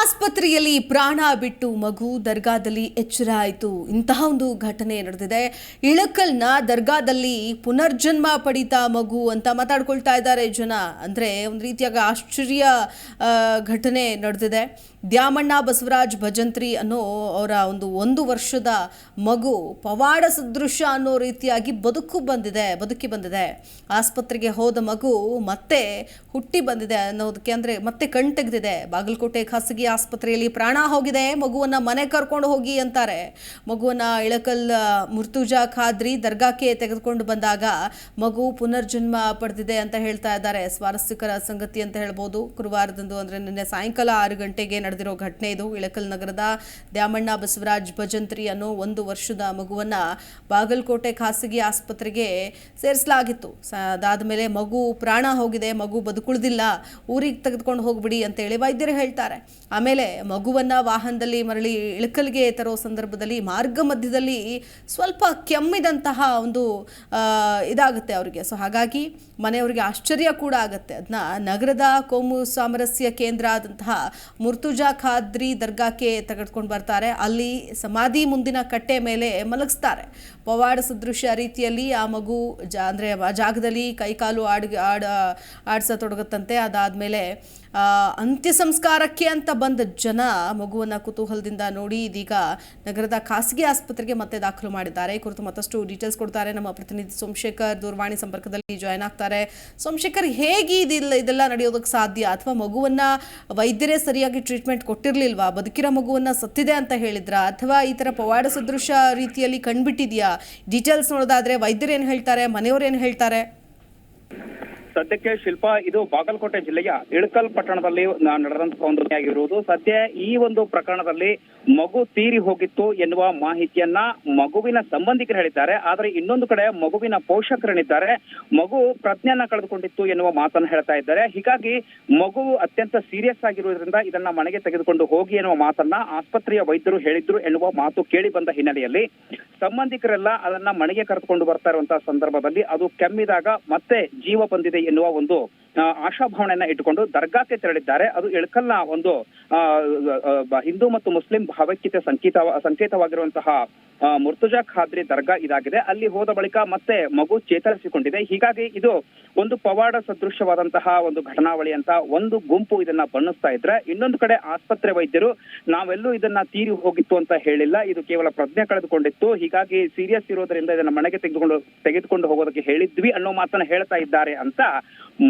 ಆಸ್ಪತ್ರೆಯಲ್ಲಿ ಪ್ರಾಣ ಬಿಟ್ಟು ಮಗು ದರ್ಗಾದಲ್ಲಿ ಎಚ್ಚರ ಆಯಿತು ಇಂತಹ ಒಂದು ಘಟನೆ ನಡೆದಿದೆ. ಇಳಕಲ್ನ ದರ್ಗಾದಲ್ಲಿ ಪುನರ್ಜನ್ಮ ಪಡಿತ ಮಗು ಅಂತ ಮಾತಾಡ್ಕೊಳ್ತಾ ಇದ್ದಾರೆ ಜನ. ಅಂದರೆ ಒಂದು ರೀತಿಯಾಗ ಆಶ್ಚರ್ಯ ಘಟನೆ ನಡೆದಿದೆ. ದ್ಯಾಮಣ್ಣ ಬಸವರಾಜ್ ಭಜಂತ್ರಿ ಅನ್ನೋ ಅವರ ಒಂದು ಒಂದು ವರ್ಷದ ಮಗು ಪವಾಡ ಸದೃಶ ಅನ್ನೋ ರೀತಿಯಾಗಿ ಬದುಕು ಬಂದಿದೆ, ಬದುಕಿ ಬಂದಿದೆ. ಆಸ್ಪತ್ರೆಗೆ ಹೋದ ಮಗು ಮತ್ತೆ ಹುಟ್ಟಿ ಬಂದಿದೆ ಅನ್ನೋದಕ್ಕೆ ಅಂದರೆ ಮತ್ತೆ ಕಣ್ ತೆಗೆದಿದೆ. ಬಾಗಲಕೋಟೆ ಖಾಸಗಿ ಆಸ್ಪತ್ರೆಯಲ್ಲಿ ಪ್ರಾಣ ಹೋಗಿದೆ ಮಗುವನ್ನ ಮನೆ ಕರ್ಕೊಂಡು ಹೋಗಿ ಅಂತಾರೆ. ಮಗುವನ್ನ ಇಳಕಲ್ ಆ, ಮುರ್ತುಜಾ ಖಾದ್ರಿ ದರ್ಗಾಕ್ಕೆ ತೆಗೆದುಕೊಂಡು ಬಂದಾಗ ಮಗು ಪುನರ್ಜನ್ಮ ಪಡೆದಿದೆ ಅಂತ ಹೇಳ್ತಾ ಇದ್ದಾರೆ. ಸ್ವಾರಸ್ಯಕರ ಸಂಗತಿ ಅಂತ ಹೇಳ್ಬೋದು. ಗುರುವಾರದಂದು ಅಂದರೆ ನಿನ್ನೆ ಸಾಯಂಕಾಲ ಆರು ಗಂಟೆಗೆ ನಡೆದಿರೋ ಘಟನೆ ಇದು. ಇಳಕಲ್ ನಗರದ ದ್ಯಾಮಣ್ಣ ಬಸವರಾಜ್ ಭಜಂತ್ರಿ ಅನ್ನೋ ಒಂದು ವರ್ಷದ ಮಗುವನ್ನ ಬಾಗಲಕೋಟೆ ಖಾಸಗಿ ಆಸ್ಪತ್ರೆಗೆ ಸೇರಿಸಲಾಗಿತ್ತು. ಅದಾದ ಮೇಲೆ ಮಗು ಪ್ರಾಣ ಹೋಗಿದೆ ಮಗು ಬದುಕುಳಿದಿಲ್ಲ ಊರಿಗೆ ತೆಗೆದುಕೊಂಡು ಹೋಗ್ಬಿಡಿ ಅಂತೇಳಿ ವೈದ್ಯರು ಹೇಳ್ತಾರೆ. ಆಮೇಲೆ ಮಗುವನ್ನ ವಾಹನದಲ್ಲಿ ಮರಳಿ ಇಳಕಲ್ಗೆ ತರೋ ಸಂದರ್ಭದಲ್ಲಿ ಮಾರ್ಗ ಮಧ್ಯದಲ್ಲಿ ಸ್ವಲ್ಪ ಕೆಮ್ಮಿದಂತಹ ಒಂದು ಇದಾಗುತ್ತೆ ಅವರಿಗೆ. ಸೊ ಹಾಗಾಗಿ ಮನೆಯವರಿಗೆ ಆಶ್ಚರ್ಯ ಕೂಡ ಆಗುತ್ತೆ. ಅದನ್ನ ನಗರದ ಕೋಮು ಸಾಮರಸ್ಯ ಕೇಂದ್ರ ಆದಂತಹ ಮುರ್ತುಜಾ ಖಾದ್ರಿ ದರ್ಗಾಕ್ಕೆ ತೆಗೆದುಕೊಂಡು ಬರ್ತಾರೆ. ಅಲ್ಲಿ ಸಮಾಧಿ ಮುಂದಿನ ಕಟ್ಟೆ ಮೇಲೆ ಮಲಗಿಸ್ತಾರೆ. ಪವಾಡ ಸದೃಶ ರೀತಿಯಲ್ಲಿ ಆ ಮಗು ಜ, ಅಂದರೆ ಜಾಗದಲ್ಲಿ ಕೈಕಾಲು ಆಡ್, ಆಡ, ಆಡಿಸತೊಡಗುತ್ತಂತೆ. ಅದಾದಮೇಲೆ ಅಂತ್ಯ ಸಂಸ್ಕಾರಕ್ಕೆ ಅಂತ ಬಂದ ಜನ ಮಗುವನ್ನು ಕುತೂಹಲದಿಂದ ನೋಡಿ ಇದೀಗ ನಗರದ ಖಾಸಗಿ ಆಸ್ಪತ್ರೆಗೆ ಮತ್ತೆ ದಾಖಲು ಮಾಡಿದ್ದಾರೆ. ಈ ಕುರಿತು ಮತ್ತಷ್ಟು ಡೀಟೇಲ್ಸ್ ಕೊಡ್ತಾರೆ. ನಮ್ಮ ಪ್ರತಿನಿಧಿ ಸೋಮಶೇಖರ್ ದೂರವಾಣಿ ಸಂಪರ್ಕದಲ್ಲಿ ಜಾಯ್ನ್ ಆಗ್ತಾರೆ. ಸೋಮಶೇಖರ್, ಹೇಗೆ ಇದಿಲ್ಲ ಇದೆಲ್ಲ ನಡೆಯೋದಕ್ಕೆ ಸಾಧ್ಯ? ಅಥವಾ ಮಗುವನ್ನ ವೈದ್ಯರೇ ಸರಿಯಾಗಿ ಟ್ರೀಟ್ಮೆಂಟ್ ಕೊಟ್ಟಿರಲಿಲ್ವಾ? ಬದುಕಿರೋ ಮಗುವನ್ನ ಸತ್ತಿದೆ ಅಂತ ಹೇಳಿದ್ರ? ಅಥವಾ ಈ ಥರ ಪವಾಡ ಸದೃಶ ರೀತಿಯಲ್ಲಿ ಕಂಡ್ಬಿಟ್ಟಿದ್ಯಾ ಡೀಟೇಲ್ಸ್ ನೋಡೋದಾದ್ರೆ ವೈದ್ಯರು ಏನು ಹೇಳ್ತಾರೆ ಮನೆಯವರು ಏನು ಹೇಳ್ತಾರೆ? ಸದ್ಯಕ್ಕೆ ಶಿಲ್ಪ, ಇದು ಬಾಗಲಕೋಟೆ ಜಿಲ್ಲೆಯ ಇಳಕಲ್ ಪಟ್ಟಣದಲ್ಲಿ ನಡೆದಂತಹ ಒಂದು ಆಗಿರುವುದು. ಸದ್ಯ ಈ ಒಂದು ಪ್ರಕರಣದಲ್ಲಿ ಮಗು ತೀರಿ ಹೋಗಿತ್ತು ಎನ್ನುವ ಮಾಹಿತಿಯನ್ನ ಮಗುವಿನ ಸಂಬಂಧಿಕರು ಹೇಳಿದ್ದಾರೆ. ಆದರೆ ಇನ್ನೊಂದು ಕಡೆ ಮಗುವಿನ ಪೋಷಕರೇನಿದ್ದಾರೆ. ಮಗು ಪ್ರಜ್ಞೆಯನ್ನ ಕಳೆದುಕೊಂಡಿತ್ತು ಎನ್ನುವ ಮಾತನ್ನ ಹೇಳ್ತಾ ಇದ್ದಾರೆ. ಹೀಗಾಗಿ ಮಗು ಅತ್ಯಂತ ಸೀರಿಯಸ್ ಆಗಿರುವುದರಿಂದ ಇದನ್ನ ಮನೆಗೆ ತೆಗೆದುಕೊಂಡು ಹೋಗಿ ಎನ್ನುವ ಮಾತನ್ನ ಆಸ್ಪತ್ರೆಯ ವೈದ್ಯರು ಹೇಳಿದ್ರು ಎನ್ನುವ ಮಾತು ಕೇಳಿ ಬಂದ ಹಿನ್ನೆಲೆಯಲ್ಲಿ ಸಂಬಂಧಿಕರೆಲ್ಲ ಅದನ್ನ ಮನೆಗೆ ಕರೆದುಕೊಂಡು ಬರ್ತಾ ಇರುವಂತಹ ಸಂದರ್ಭದಲ್ಲಿ ಅದು ಕೆಮ್ಮಿದಾಗ ಮತ್ತೆ ಜೀವ ಬಂದಿದೆ ಎನ್ನುವ ಒಂದು ಆಶಾಭಾವನೆಯನ್ನ ಇಟ್ಟುಕೊಂಡು ದರ್ಗಾಕ್ಕೆ ತೆರಳಿದ್ದಾರೆ. ಅದು ಇಳಕಲ್ನ ಒಂದು ಹಿಂದೂ ಮತ್ತು ಮುಸ್ಲಿಂ ಭಾವೈಕ್ಯತೆ ಸಂಕೇತ, ಸಂಕೇತವಾಗಿರುವಂತಹ ಮುರ್ತುಜಾ ಖಾದ್ರಿ ದರ್ಗಾ ಇದಾಗಿದೆ. ಅಲ್ಲಿ ಹೋದ ಬಳಿಕ ಮತ್ತೆ ಮಗು ಚೇತರಿಸಿಕೊಂಡಿದೆ. ಹೀಗಾಗಿ ಇದು ಒಂದು ಪವಾಡ ಸದೃಶ್ಯವಾದಂತಹ ಒಂದು ಘಟನಾವಳಿ ಅಂತ ಒಂದು ಗುಂಪು ಇದನ್ನ ಬಣ್ಣಿಸ್ತಾ ಇದ್ರೆ, ಇನ್ನೊಂದು ಕಡೆ ಆಸ್ಪತ್ರೆ ವೈದ್ಯರು, ನಾವೆಲ್ಲೂ ಇದನ್ನ ತೀರಿ ಹೋಗಿತ್ತು ಅಂತ ಹೇಳಿಲ್ಲ. ಇದು ಕೇವಲ ಪ್ರಜ್ಞೆ ಕಳೆದುಕೊಂಡಿತ್ತು. ಹೀಗಾಗಿ ಸೀರಿಯಸ್ ಇರೋದ್ರಿಂದ ಇದನ್ನ ಮನೆಗೆ ತೆಗೆದುಕೊಂಡು ತೆಗೆದುಕೊಂಡು ಹೋಗೋದಕ್ಕೆ ಹೇಳಿದ್ವಿ ಅನ್ನೋ ಮಾತನ್ನ ಹೇಳ್ತಾ ಇದ್ದಾರೆ ಅಂತ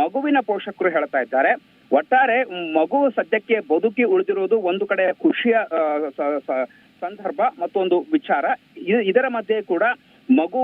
ಮಗುವಿನ ಪೋಷಕರು ಹೇಳ್ತಾ ಇದ್ದಾರೆ. ಒಟ್ಟಾರೆ ಮಗು ಸದ್ಯಕ್ಕೆ ಬದುಕಿ ಉಳಿದಿರುವುದು ಒಂದು ಕಡೆ ಖುಷಿಯ ಸಂದರ್ಭ ಮತ್ತೊಂದು ವಿಚಾರ. ಇದರ ಮಧ್ಯೆ ಕೂಡ ಮಗು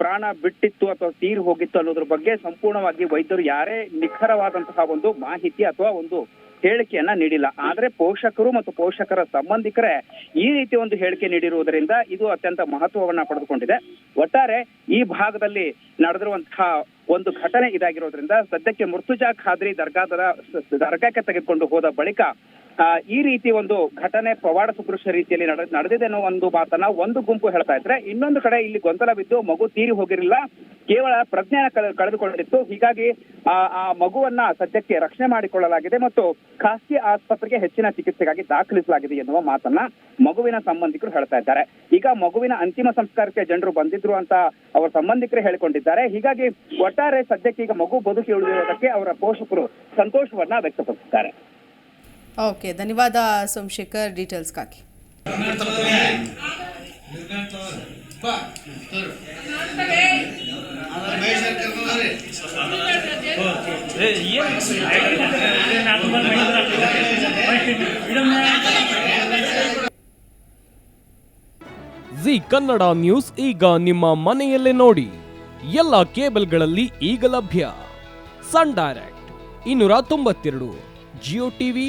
ಪ್ರಾಣ ಬಿಟ್ಟಿತ್ತು ಅಥವಾ ತೀರ್ ಹೋಗಿತ್ತು ಅನ್ನೋದ್ರ ಬಗ್ಗೆ ಸಂಪೂರ್ಣವಾಗಿ ವೈದ್ಯರು ಯಾರೇ ನಿಖರವಾದಂತಹ ಒಂದು ಮಾಹಿತಿ ಅಥವಾ ಒಂದು ಹೇಳಿಕೆಯನ್ನ ನೀಡಿಲ್ಲ. ಆದ್ರೆ ಪೋಷಕರು ಮತ್ತು ಪೋಷಕರ ಸಂಬಂಧಿಕರೇ ಈ ರೀತಿ ಒಂದು ಹೇಳಿಕೆ ನೀಡಿರುವುದರಿಂದ ಇದು ಅತ್ಯಂತ ಮಹತ್ವವನ್ನ ಪಡೆದುಕೊಂಡಿದೆ. ಒಟ್ಟಾರೆ ಈ ಭಾಗದಲ್ಲಿ ನಡೆದಿರುವಂತಹ ಒಂದು ಘಟನೆ ಇದಾಗಿರೋದ್ರಿಂದ ಸದ್ಯಕ್ಕೆ ಮುರ್ತುಜಾ ಖಾದ್ರಿ ದರ್ಗಾದ ದರ್ಗಾಕ್ಕೆ ತೆಗೆದುಕೊಂಡು ಹೋದ ಬಳಿಕ ಈ ರೀತಿ ಒಂದು ಘಟನೆ ಪವಾಡ ಸದೃಶ ರೀತಿಯಲ್ಲಿ ನಡೆ, ನಡೆದಿದೆ ಅನ್ನೋ ಒಂದು ಮಾತನ್ನ ಒಂದು ಗುಂಪು ಹೇಳ್ತಾ ಇದ್ರೆ, ಇನ್ನೊಂದು ಕಡೆ ಇಲ್ಲಿ ಗೊಂದಲ ಬಿದ್ದು ಮಗು ತೀರಿ ಹೋಗಿರಲಿಲ್ಲ, ಕೇವಲ ಪ್ರಜ್ಞೆ ಕಳೆ- ಕಳೆದುಕೊಂಡಿತ್ತು. ಹೀಗಾಗಿ, ಆ ಮಗುವನ್ನ ಸದ್ಯಕ್ಕೆ ರಕ್ಷಣೆ ಮಾಡಿಕೊಳ್ಳಲಾಗಿದೆ ಮತ್ತು ಖಾಸಗಿ ಆಸ್ಪತ್ರೆಗೆ ಹೆಚ್ಚಿನ ಚಿಕಿತ್ಸೆಗಾಗಿ ದಾಖಲಿಸಲಾಗಿದೆ ಎನ್ನುವ ಮಾತನ್ನ ಮಗುವಿನ ಸಂಬಂಧಿಕರು ಹೇಳ್ತಾ ಇದ್ದಾರೆ. ಈಗ ಮಗುವಿನ ಅಂತಿಮ ಸಂಸ್ಕಾರಕ್ಕೆ ಜನರು ಬಂದಿದ್ರು ಅಂತ ಅವರ ಸಂಬಂಧಿಕರು ಹೇಳಿಕೊಂಡಿದ್ದಾರೆ. ಹೀಗಾಗಿ ಒಟ್ಟಾರೆ ಸದ್ಯಕ್ಕೆ ಈಗ ಮಗು ಬದುಕಿ ಉಳಿದಿರುವುದಕ್ಕೆ ಅವರ ಪೋಷಕರು ಸಂತೋಷವನ್ನ ವ್ಯಕ್ತಪಡಿಸಿದ್ದಾರೆ. ಓಕೆ ಧನ್ಯವಾದ ಸೋಮಶೇಖರ್ ಡೀಟೇಲ್ಸ್ಗಾಗಿ ಜಿ ಕನ್ನಡ ನ್ಯೂಸ್ ಈಗ ನಿಮ್ಮ ಮನೆಯಲ್ಲೇ ನೋಡಿ. ಎಲ್ಲ ಕೇಬಲ್ಗಳಲ್ಲಿ ಈಗ ಲಭ್ಯ. ಸನ್ ಡೈರೆಕ್ಟ್, ಇನ್ನೂರ ತೊಂಬತ್ತೆರಡು, ಜಿಯೋ ಟಿವಿ